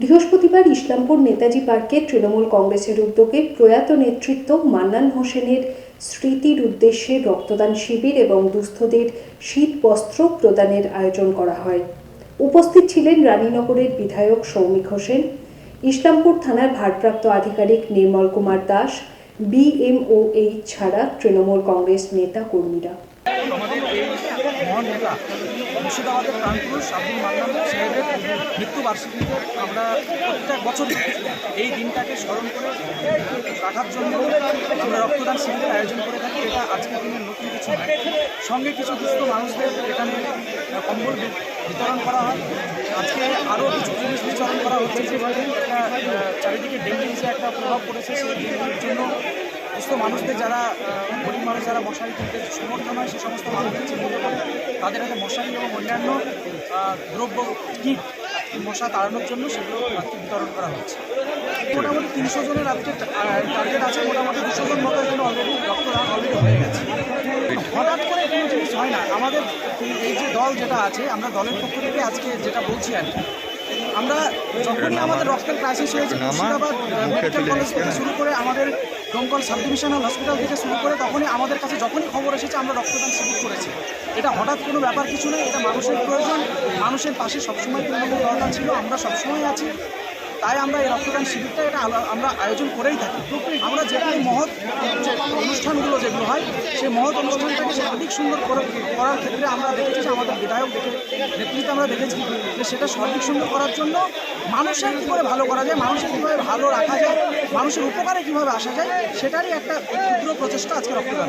বৃহস্পতিবার ইসলামপুর নেতাজি পার্কে তৃণমূল কংগ্রেসের উদ্যোগে প্রয়াত নেতৃত্ব মান্নান হোসেনের স্মৃতির উদ্দেশ্যে রক্তদান শিবির এবং দুস্থদের শীত বস্ত্র প্রদানের আয়োজন করা হয়। উপস্থিত ছিলেন রানীনগরের বিধায়ক সৌমিক হোসেন, ইসলামপুর থানার ভারপ্রাপ্ত আধিকারিক নির্মল কুমার দাস বিএমওএইচ ছাড়া তৃণমূল কংগ্রেস নেতা কর্মীরা। মুর্শিদাবাদের প্রাণপুরুষ আব্দুল সাহেবের মৃত্যুবার্ষিকীতে আমরা প্রত্যেক বছর এই দিনটাকে স্মরণ করে রাখার জন্য আমরা রক্তদান শিবিরের আয়োজন করে থাকি। এটা আজকের দিনের নতুন কিছু নয়। সঙ্গে কিছু দুস্থ মানুষদের এখানে কম্বল বিতরণ করা হয়। আজকে আরও কিছু জিনিস বিতরণ করা হচ্ছে যেভাবে একটা চারিদিকে ডেঙ্গি যে একটা প্রভাব পড়েছে, সেই ডেঙ্গির জন্য সুস্থ মানুষদের যারা গরিব মানুষ যারা মশারি তুলতে সমর্থন হয়, সে সমস্ত মানুষদের চিহ্নিত করে। তাদের হাতে মশারি এবং অন্যান্য দ্রব্য, কিট মশা তাড়ানোর জন্য সেগুলো বিতরণ করা হচ্ছে। মোটামুটি তিনশো জনের আজকে টার্গেট আছে মোটামুটি দুশো জন মতো এখানে অলরেডি রক্তদান অলরেডি হয়ে গেছে। হঠাৎ করে কোনো জিনিস হয় না। আমাদের এই যে দল যেটা আছে আমরা দলের পক্ষ থেকে আজকে যেটা বলছি আর কি আমরা যখনই আমাদের রক্তের ক্রাইসিস হয়েছে মুর্শিদাবাদ মেডিকেল কলেজ থেকে শুরু করে আমাদের দমকল সাব ডিভিশনাল হসপিটাল থেকে শুরু করে তখনই আমাদের কাছে যখনই খবর এসেছে আমরা রক্তদান শিবির করেছি। এটা হঠাৎ কোনো ব্যাপার কিছু নেই, এটা মানুষের প্রয়োজন। মানুষের পাশে সবসময় তৃণমূল দরকার ছিল, আমরা সবসময় আছি। তাই আমরা এই রক্তদান শিবিরটা এটা আমরা আয়োজন করেই থাকি। আমরা যেটাই মহৎ অনুষ্ঠানগুলো যেগুলো হয়, সেই মহৎ অনুষ্ঠানটাকে সর্বাধিক সুন্দর করে করার ক্ষেত্রে আমরা দেখেছি যে আমাদের বিধায়ক দেখে নেতৃত্বে আমরা দেখেছি যে সেটা সর্বাধিক সুন্দর করার জন্য মানুষের কী করে ভালো করা যায়, মানুষের কীভাবে ভালো রাখা যায়, মানুষের উপকারে কীভাবে আসা যায়, সেটারই একটা ক্ষুদ্র প্রচেষ্টা আজকে রক্তদান।